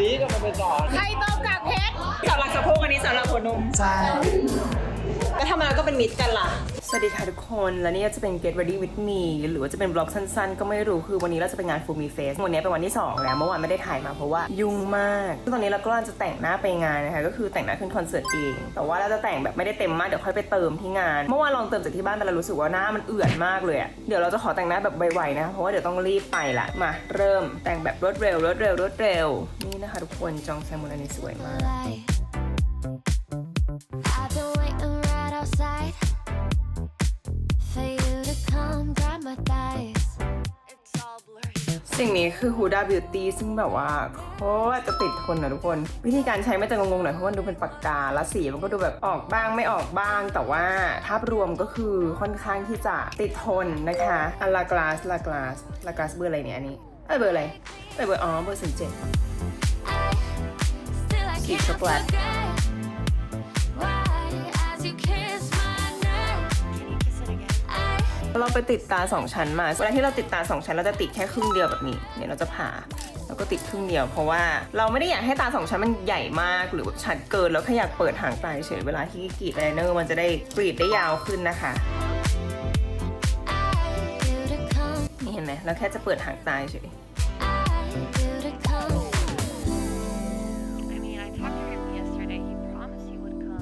ดีๆก็มาไปสอนไข่ต้มกากเพชรสำหรับสะโพกอันนี้สำหรับหัวนม ใช่ แล้วทำไมเราก็เป็นมิตรกันล่ะ สวัสดีค่ะทุกคน และนี่จะเป็น Get Ready with me หรือว่าจะเป็นบล็อกสั้นๆ ก็ไม่รู้คือวันนี้เราจะไปงาน Full Me Face วันนี้เป็นวันที่ 2 แล้ว เมื่อวานไม่ได้ถ่ายมาเพราะว่ายุ่งมากซึ่งตอนนี้เราก็กำลังจะแต่งหน้าไปงานนะคะก็คือแต่งหน้าขึ้นคอนเสิร์ตเอง แต่ว่าเราจะแต่งแบบไม่ได้เต็มมากเดี๋ยวค่อยไปเติมที่งาน เมื่อวานลองเติมจากที่บ้านไปแล้วรู้สึกว่าหน้ามันเอื่อนมากเลยอะเดี๋ยวเราจะขอแต่งหน้าแบบไวๆนะคะเพราะว่าเดี๋ยวต้องรีบไปละมาเริ่มแต่งแบบรวดเร็วรวดเร็วรวดเร็วนี่นะคะทุกคนจองแซมมูนอันนี้สวยมาก สิ่งนี้คือ Huda Beauty ซึ่งแบบว่าโคตรจะติดทนนะทุกคน วิธีการใช้ไม่จะงงๆหน่อยเพราะมันดูเป็นปากกาแล้วสีมันก็ดูแบบออกบ้างไม่ออกบ้าง แต่ว่าภาพรวมก็คือค่อนข้างที่จะติดทนนะคะอันลากลาสลากลาสลากลาสเบอร์อะไรเนี่ยอันนี้เอ้ยเบอร์อะไรเอ้ยเบอร์อ๋อเบอร์สิบเจ็ด Still, I Keep can't the black. forget why เราไปติดตา2ชั้นมาเวลาที่เราติดตา2ชั้นเราจะติดแค่ครึ่งเดียวแบบนี้เนี่ยเราจะผ่าแล้วก็ติดครึ่งเดียวเพราะว่าเราไม่ได้อยากให้ตา2ชั้นมันใหญ่มากหรือแบบชัดเกินแล้วแค่อยากเปิดหางตาเฉยเวลาที่กรีดไลเนอร์มันจะได้กรีดได้ยาวขึ้นนะคะนี่เห็นไหมเราแค่จะเปิดหางตาเฉย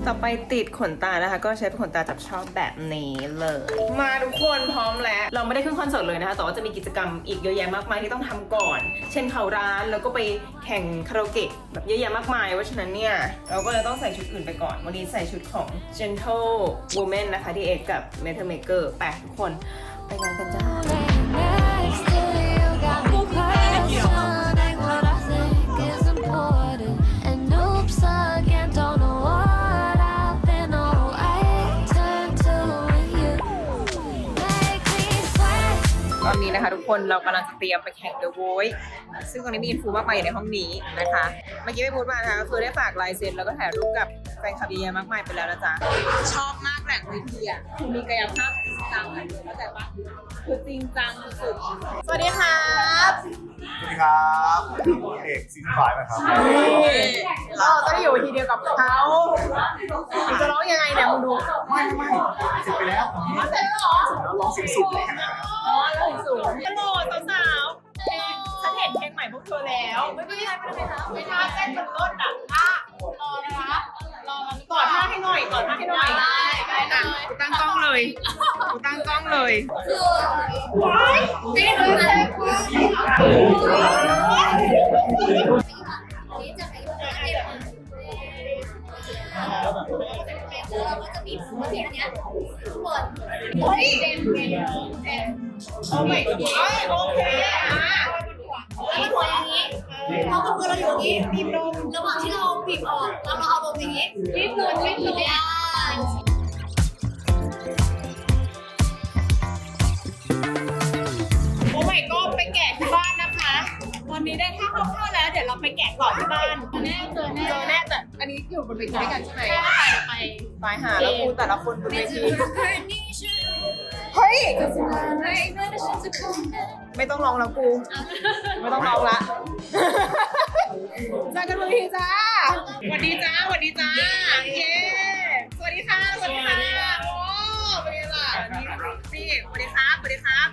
ต่อไปติดขนตานะคะ ก็ใช้เป็นขนตาจับชอบแบบนี้เลย มาทุกคนพร้อมแล้ว เราไม่ได้ขึ้นคอนเสิร์ตเลยนะคะ แต่ว่าจะมีกิจกรรมอีกเยอะแยะมากมายที่ต้องทำก่อน เช่นเขาร้านแล้วก็ไปแข่งคาราโอเกะแบบเยอะแยะมากมายเพราะฉะนั้นเนี่ย เราก็เลยต้องใส่ชุดอื่นไปก่อน วันนี้ใส่ชุดของ Gentle Woman นะคะที่เอกกับ Metal Maker ไปทุกคนไปงานกันจ้า คะทุกคนเรากำลังจะเตรียมไปแข่ง The Voice ซึ่งตอนนี้มีอินฟูมากมายอยู่ในห้องนี้นะคะ เมื่อกี้ไปพูดมานะคะก็คือได้ฝากลายเซ็นแล้วก็ถ่ายรูปกับแฟนคลับเยอะแยะมากมายไปแล้วนะจ๊ะ ชอบมากแหล่งเวทีอะคือมีกายภาพจริงจังอะเข้าใจปะคือจริงจังสุดๆสวัสดีครับ สวัสดีครับเอกซีซั่นไฟนะครับเราต้องอยู่ทีเดียวกับเขามึงจะร้องยังไงเนี่ยมึงดู ไม่ไม่สิบไปแล้วเต้นหรอแล้วร้องเสียงสุดเลยอ๋อแล้ว เลยกูตั้งกล้องเลยโอ้ยโอ้ไม่โอเคอะแล้วหัวอย่างนี้เขาก็มือเราอยู่อย่ปีบีบนมระหว่างที่เราบีบออกเราเราเอาลมอย่างนี้บีบนมบีบนมโแกะต่อที่บ้านแน่เจอแน่เจอแน่แต่อันนี้อยู่บนเวทีด้วยกันใช่ไหมใช่ค่ะเดี๋ยวไปตายหาแล้วกูแต่ละคนบนเวทีนี่ชื่อเฮ้ยไม่ไม่ได้ชื่อจะคุ้มนะไม่ต้องร้องแล้วกู ไม่ต้องร้องละเจอกันบนเวทีจ้าสวัสดีจ้าสวัสดีจ้าเย้สวัสดีค่ะสวัสดีค่ะโอ้เป็นไงล่ะนี่นี่สวัสดีครับสวัสดีครับ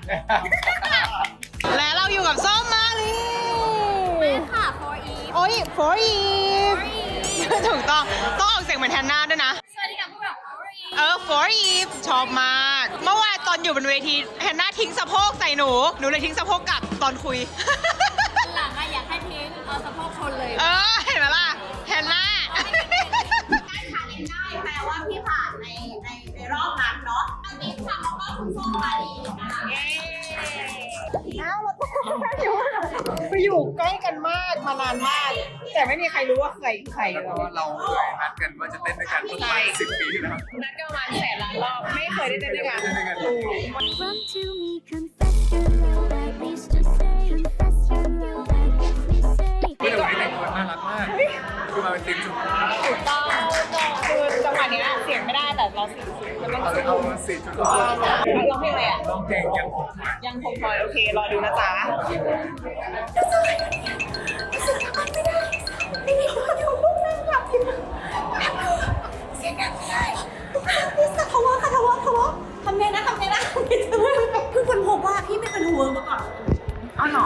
และเราอยู่กับส้ม for eve ถูกต้อง ต้องออกเสียงเหมือนแทนน่าด้วยนะ สวัสดีค่ะพวกเรา for e เออ for eve ชอบมาก เมื่อวานตอนอยู่บนเวทีแฮนนาทิ้งสะโพกใส่หนู หนูเลยทิ้งสะโพกกลับตอนคุย อยู่ใกล้กันมากมานานมาก แต่ไม่มีใครรู้ว่าใครใครเพราะว่าเราเคยนัดกันว่าจะเต้นด้วยกันเมื่อประมาณสิบปีที่แล้วนัดกันประมาณแสนล้านรอบไม่เคยได้เต้นด้วยกันเต้นด้วยกัน Run to me, confess your love, at least just say, confess your love, at least say. เมื่อวันนี้แต่งตัวน่ารักมากคือมาเป็นทีมสุดคื เราสี่สิบแล้องสู้เอาสี่จุดร้องเพลงอะไรอะร้องเพลงยังคงยยังคงคอยโอเครอดูนะจ๊ะทำไงนะทำไงนะเพิ่งคนพบว่าพี่ไม่เคยทัวร์มาก่อนอ๋อหรอ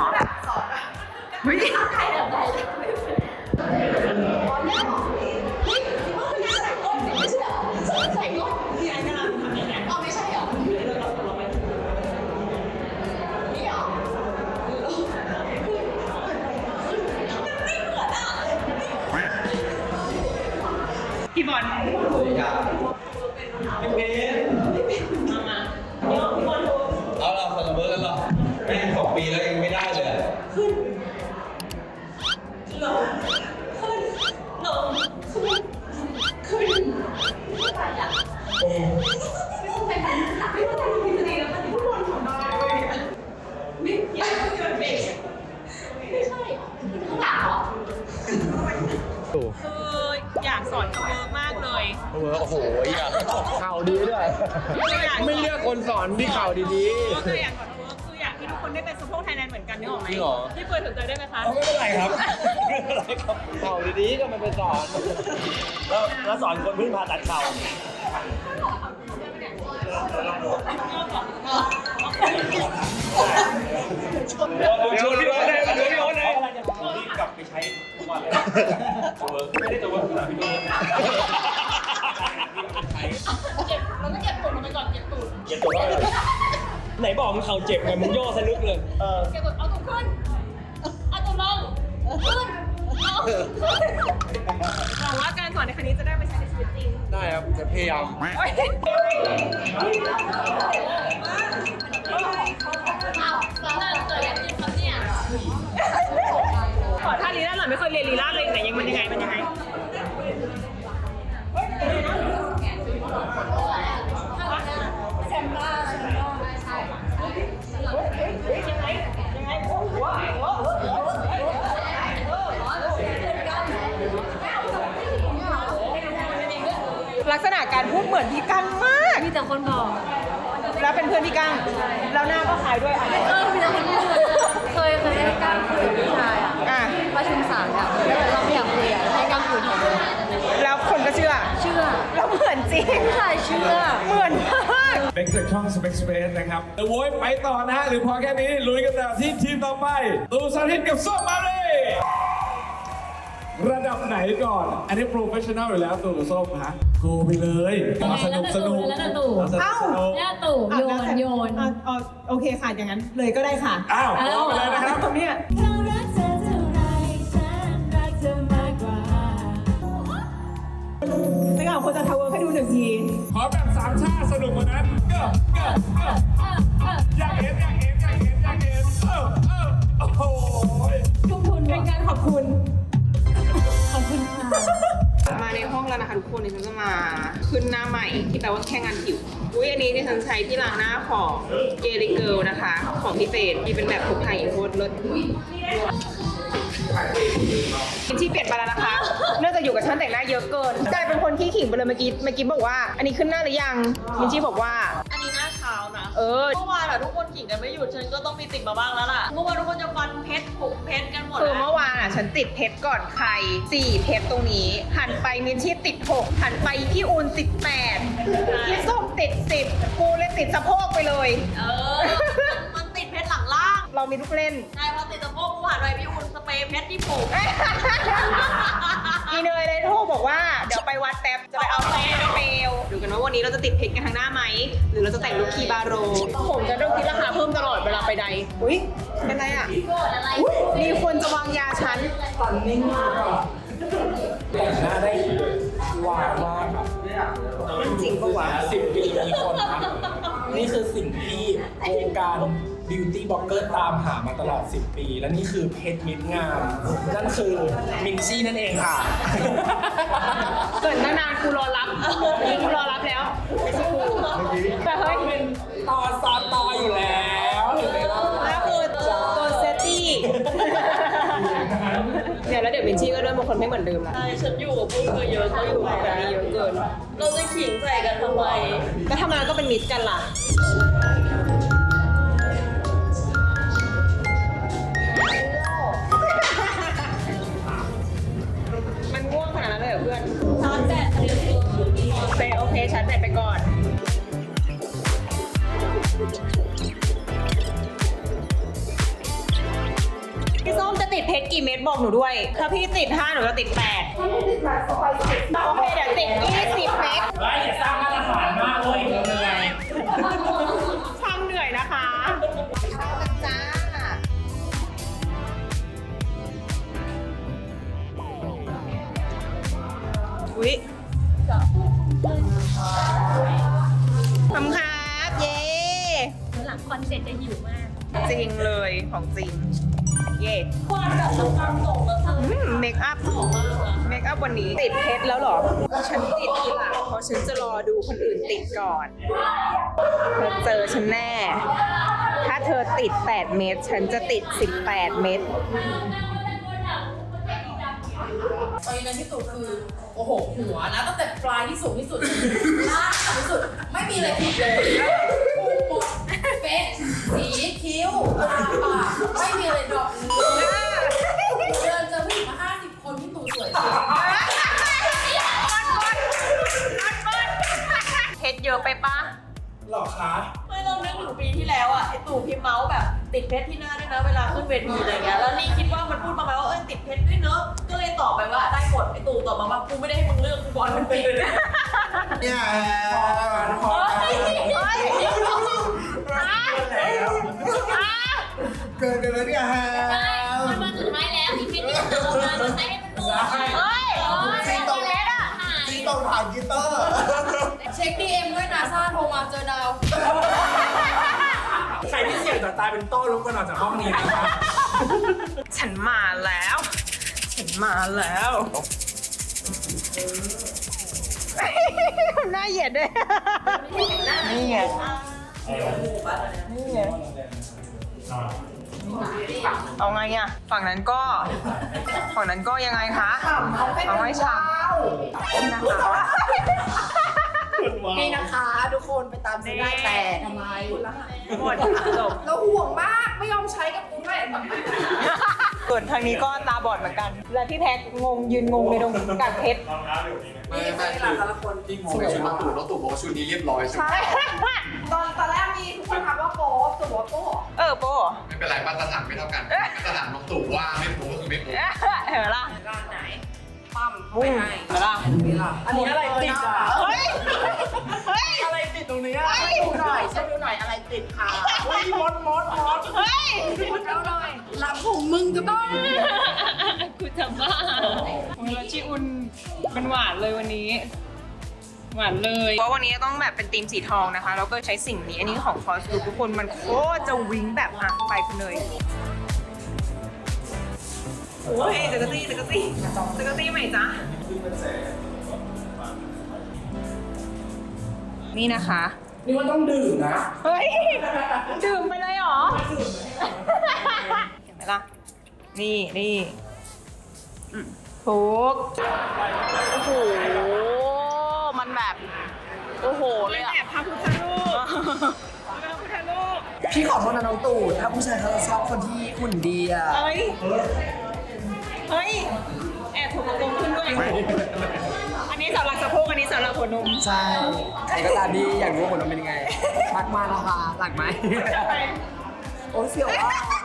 พี่ ออโอ้โหอยากข่าวดีด้วยอยากไม่เลือกคนสอนที่ข่าวดีก็คืออยากสอนเวิร์กคืออยากให้ทุกคนได้เป็นซูเปอร์ไทยแลนด์เหมือนกันนึกออกไหมจริงเหรอ พี่เฟิร์นสนใจได้ไหมคะๆเอาไม่เป็นไรครับไม่เป็นไรครับข่าวดีๆก็มันไปสอน แล้วแล้วสอนคนเพิ่งผ่าตัดเข่าเดี๋ยวพี่โอ๊ตเลยเดี๋ยวพี่โอ๊ตเลย รีบกลับไปใช้ทุกวันเลยไม่ได้จะว่าคือพี่โอ๊ต เก็บเราต้องเก็บตุ่มลงไปก่อนเก็บตุ่มเจ็บตัวเลยไหนบอกมึงเข่าเจ็บไงมึงย่อสะลึกเลยเออเก็บตุ่มเอาตุ่มขึ้นเอาตุ่มลงขึ้นเอาหวังว่าการสอนในครั้งนี้จะได้ไปใช้ในชีวิตจริงได้ครับจะพยายามเอาแล้วเราเกิดอะไรขึ้นครับเนี่ยขอท่านี้ได้หน่อยไม่เคยเรียนลีลาเลยไหนยังมันยังไงมันยังไง ลักษณะการพูดเหมือนพี่กังมาก มีแต่คนบอก แล้วเป็นเพื่อนพี่กังแล้วหน้าก็คล้ายด้วยอะเออมีแต่คนพูดเคยเคยให้ก้าวคุยกับผู้ชายอะอะประชุมสารอะแล้วเราไม่อยากคุยอะให้ก้าวคุยแทนแล้วคนก็เชื่อ เชื่อแล้วเหมือนจริง ผู้ชายเชื่อ เหมือนมากเป็นจากช่อง Spec Space นะครับเดอะโวยไปต่อนะฮะ หรือพอแค่นี้ ลุยกันต่อที่ทีมต่อไป ตูสาธิตกับส้มมาเลย ระดับไหนก่อน อันนี้โปรเฟชชั่นอลอยู่แล้วตูกับส้มฮะ โกไปเลยเอาสนุกสนุกแล้วแต่ตู่เอาสนุกสนุกแล้วตู่โยนโยนอะเอาโอเคค่ะ อย่างนั้นเลยก็ได้ค่ะ อ้าวพร้อมไปเลยนะครับตรงเนี้ยเรารักเธอเท่าไรฉันรักเธอมากกว่าไม่เอาคนจะทาวเวอร์ให้ดูหนึ่งที ขอแบบสามชาติสนุกกว่านั้นเก้อเก้อเก้ออยากเห็นอยาก นห้องแล้วนะคะทุกคนดิฉันจะมาขึ้นหน้าใหม่ที่แปลว่าแค่งานผิว อุ้ยอันนี้ดิฉันใช้ที่ล้างหน้าของเกลิเกิลนะคะ ของพิเศษที่เป็นแบบพกไทยโคตรเลิศที่เปลี่ยนไปแล้วนะคะ เนื่องจากอยู่กับช่างแต่งหน้าเยอะเกินกลายเป็นคนที่ขิงไปเลยเมื่อกี้ เมื่อกี้บอกว่า อันนี้ขึ้นหน้าหรือยังมินชี่บอกว่า เออ เมื่อวานอะทุกคนขิงกันไม่หยุดฉันก็ต้องมีติดมาบ้างแล้วล่ะ เมื่อวานทุกคนจะฟันเพชรผูกเพชรกันหมดคือนะเมื่อวานอะ ฉันติดเพชรก่อนใครสี่เพชรตรงนี้ หันไปมินชี่ติดหกหันไปพี่อูนติดแปดพี่ส้มติดสิบกูเลยติดสะโพกไปเลย เออ มันติดเพชรหลังล่าง เรามีลูกเล่น ใช่เพราะติดสะโพก กูหันไปพี่อุ่นสเปรย์เพชรที่ผูกอีเนยเลยโทรบอกว่าเดี๋ยวไปวัดแป๊บจะไปเอาเพชรเปลวดูกันว่าวันนี้เราจะติดเพชรกันทางหน้าไหม หรือเราจะแต่งลุคคีบาโร ผมจะต้องคิดราคาเพิ่มตลอดเวลาไปใด อุ้ยเป็นไรอะอุ๊ยมีคนจะวางยาฉันหน้าได้หวานมากครับจริงปะวะสิบปีมีคนครับนี่คือสิ่งที่วงการ บิวตี้บล็อกเกอร์ตามหามาตลอด 10 ปี และนี่คือเพชรมิตรงาม นั่นคือมินชี่นั่นเองค่ะ เกิดตั้งนานกูรอรับนี่กูรอรับแล้วไม่ใช่กูแต่เฮ้ยเป็นตอซาตออยู่แล้วเห็นไหมล่ะแล้วคือตัวเซตตี้เนี่ยแล้วเดี๋ยววินชี่ก็เริ่มเป็นคนไม่เหมือนเดิมแล้วใช่ฉันอยู่กับพวกเธอเยอะเขาอยู่กับแบบแบนี้บเยอะเกิน เราจะขิงใส่กันทำไมก็ทำงานก็เป็นมิตรกันล่ะ ติดเพชรกี่เม็ดบอกหนูด้วย ถ้าพี่ติดห้าหนูจะติดแปดโอเค เดี๋ยวติดยี่สิบเม็ดไล่อย่าสร้างมาตรฐานมากเลยเหนื่อยช่างเหนื่อยนะคะเข้ากันจ้า อุ๊ยทำครับ เย้ หลังคอนเซ็ปต์จะหิวมาก จริงเลยของจริง เย่เมคอัพ เมคอัพวันนี้ติดเพชรแล้วเหรอ ฉันติดทีหลังเพราะฉันจะรอดูคนอื่นติดก่อน เธอเจอฉันแน่ ถ้าเธอติด 8 เม็ดฉันจะติด 18 เม็ดตอนนี้ที่สุดคือ โอ้โห หัวนะตั้งแต่ปลายที่สูงที่สุด ล่างที่สุด ไม่มีอะไรผิดเลยถูกหมดเป๊ะ สีคิ้วตาปากไม่มีอะไรดรอปเลยเดินเจอผู้หญิงมาห้าสิบคนที่ตูสวยสุดเพชรเยอะไปปะหรอคะไม่ลองนึกถึงปีที่แล้วอะไอตู่พิมพ์เมาส์แบบติดเพชรที่หน้าด้วยนะเวลาขึ้นเวทีอะไรเงี้ยแล้วนี่คิดว่ามันพูดมาไหมว่าเออติดเพชรด้วยเนอะก็เลยตอบไปว่าได้หมดไอตู่ตอบมาว่ากูไม่ได้ให้มึงเลือกกูบอลมันปิดเนี่ยพอกัน เกินกันแล้วเนี่ยฮะมันมาสุดท้ายแล้วอีกเพชรที่เหลือมาจะใช้ให้มันดูเฮ้ยจริงตรงจริงตรงผ่านกีตาร์เช็คดีเอ็มด้วยนาซาโทรมาเจอดาว ใครที่เสี่ยงจะตายเป็นโต้ลุกกันออกจากห้องนี้นะคะฉันมาแล้ว ฉันมาแล้วน่าเหยียดด้วยนี่ไงนี่ไง เอาไงอะฝั่งนั้นก็ ฝั่งนั้นก็ยังไงคะเอาให้ฉ่ำนะคะนี่นะคะ ทุกคนไปตามซื้อได้แต่ทำไมหมดจบเราห่วงมากไม่ยอมใช้กับกูด้วย ส่วนทางนี้ก็ตาบอดเหมือนกัน และพี่แท็กงงยืนงงในดงกากเพชรไม่ไม่คือที่งงกับชุดน้องตู่น้องตู่บอกว่าชุดนี้เรียบร้อยใช่ไหมตอนตอนแรกมีทุกคนทักว่าโป๊ะตัวโป๊ะเออโป้ไม่เป็นไรมาตรฐานไม่เท่ากันมาตรฐานน้องตู่ว่าไม่โป๊ก็คือไม่โป๊เห็นไหมล่ะร้านไหนปั๊มปุ้งเห็นไหมล่ะอันนี้อะไรติดอะเฮ้ย เฮ้ย อะไรติดตรงนี้อะ ดูหน่อยช่วยดูหน่อยอะไรติดค่ะเฮ้ยมดมดมดเฮ้ยเอาหน่อยหลับของมึงก็ต้องกูจะบ้าโอ้ยแล้วชิอุนเป็นหวานเลยวันนี้ หวานเลยว่าวันนี้ต้องแบบเป็นธีมสีทองนะคะ แล้วก็ใช้สิ่งนี้ อันนี้ของคอสตูทุกคนมันโคตรจะวิ้งแบบอะไปคุณเลยโอ้ยจักรตี้จักรตี้จักรตี้ใหม่จ้ะนี่นะคะ นี่มันต้องดื่มนะเฮ้ย ดื่มไปเลยเหรอ เห็นไหมล่ะ นี่นี่อืมถูก โอ้โห มันแบบ โอ้โหเลยอะแบบพระพุทธรูปพระพุทธรูปพี่ขอโทษนะน้องตู่ถ้าผู้ชายเขาจะชอบคนที่หุ่นดีอะเฮ้ย เฮ้ย แอบถูกกระโปรงขึ้นด้วย อันนี้สำหรับสะโพกอันนี้สำหรับหัวนมใช่ใครก็ตามที่อยากรู้ว่าหุ่นเราเป็นยังไงทักมานะคะหลักไหม โอ้ยเสียวอะ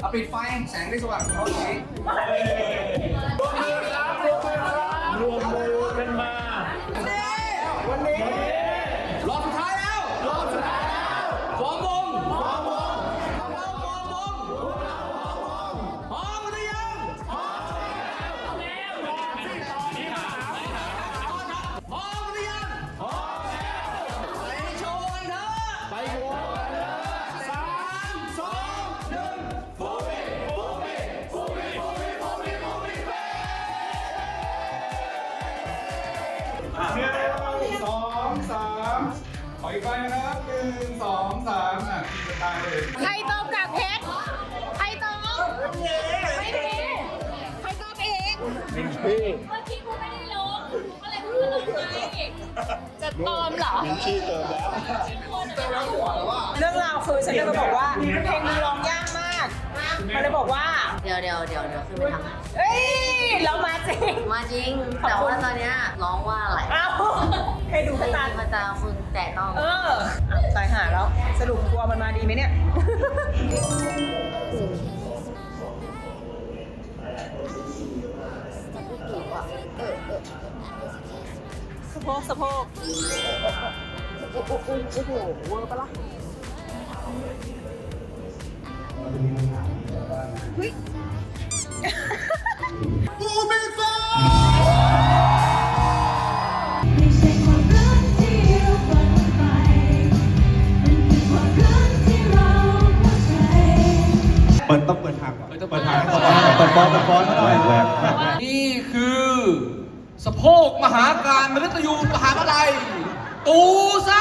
เอาปิดไฟแสงได้สว่างเท่านี้ นึ่งสองสามขออีกใบนะครับหนึ่งสองสามอะจะตายเลยใครตอบกากเพชรใครตอบไม่มีใครตอบเองเมื่อกี้กูไม่ได้ลงกูก็เลยพูดลงไปจะตอมเหรอเรื่องราวคือฉันเลยมาบอกว่าเพลงนี้ร้องยากมาก มันเลยบอกว่า เดี๋ยวเดี๋ยวเดี๋ยวเดี๋ยวขึ้นไปทำเอ้ยเรามาจริงมาจริง ขอบคุณ แต่ว่าตอนเนี้ยร้องว่าอะไรเอ้าให้ดูไม่กระตามีมาตาคุณแต่ต้องเอออะตายหาแล้ว สรุปกลัวมันมาดีไหมเนี่ย สะโพกสะโพกโอ้โหโอ้โหเวอร์ปะล่ะเฮ้ กที่เราฝันไปมันคือความรักที่เราเข้าเปิดต้องเปิดทางก่อน เปิดทางเปิดฟอนต์เปิดฟอนต์หน่อยแหวกนี่คือสะโพกมหาการมฤตยูมหาอะไรตูซา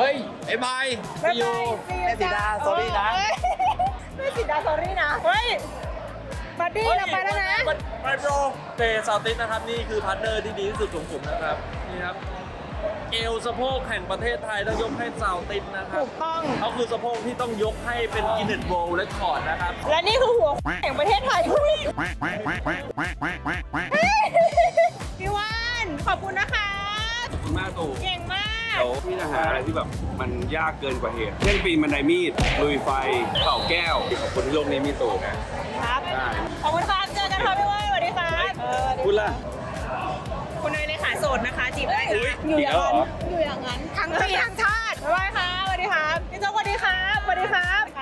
บ๊ายบายแม่สีดา sorry นะเอ้ยแม่สีดา sorry นะเฮ้ยบัดดี้เราไปแล้วนะ ไปโปรเตะซาวติสนะครับ นี่คือพาร์ทเนอร์ที่ดีที่สุดของผมนะครับ นี่ครับ เอลสะโพกแห่งประเทศไทยต้องยกให้ซาวติสนะครัถูบกต้อง เขาคือสะโพกที่ต้องยกให้เป็นกินเน็ตโบลและคอร์ดนะครับ และนี่คือหัวแห่งประเทศไทยพี่วานขอบคุณนะคะ ขอบคุณมากตู่ เก่งมาก เดี๋ยวพี่จะหาอะไรที่แบบมันยากเกินกว่าเหตุ เช่นปีนบันไดมีดลุยไฟเป่าแก้วขอบคุณที่โลกนี้มีตู่นะครับได้ขอบคุณครับเจอกันครับพี่วานสวัสดีครับเออคุณล่ะคุณเนยเลยค่ะโสดนะคะจีบได้นะอยู่อย่างนั้นอยู่อย่างนั้นทั้งปีทั้งชาติบ๊ายบายค่ะสวัสดีครับพี่โจ๊กสวัสดีครับสวัสดีครับ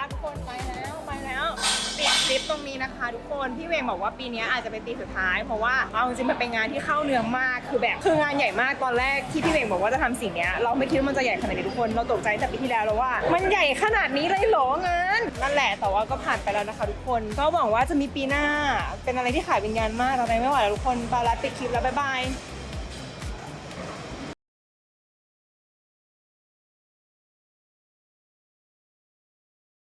คลิปตรงนี้นะคะ ทุกคนพี่เวงบอกว่าปีนี้อาจจะเป็นปีสุดท้าย เพราะว่าเอาจริงๆมันเป็นงานที่เข้าเนื้อมากคือแบบคืองานใหญ่มากตอนแรกที่พี่เวงบอกว่าจะทำสิ่งนี้เราไม่คิดว่ามันจะใหญ่ขนาดนี้ทุกคนเราตกใจแต่ปีที่แล้วแล้วว่า มันใหญ่ขนาดนี้เลยเหรองานนั่นแหละแต่ว่าก็ผ่านไปแล้วนะคะ ทุกคนก็หวังว่าจะมีปีหน้าเป็นอะไรที่ขายเป็นงานมากเราไปไม่ไหวแล้วทุกคนไปแล้วปิดคลิปแล้วบ๊ายบาย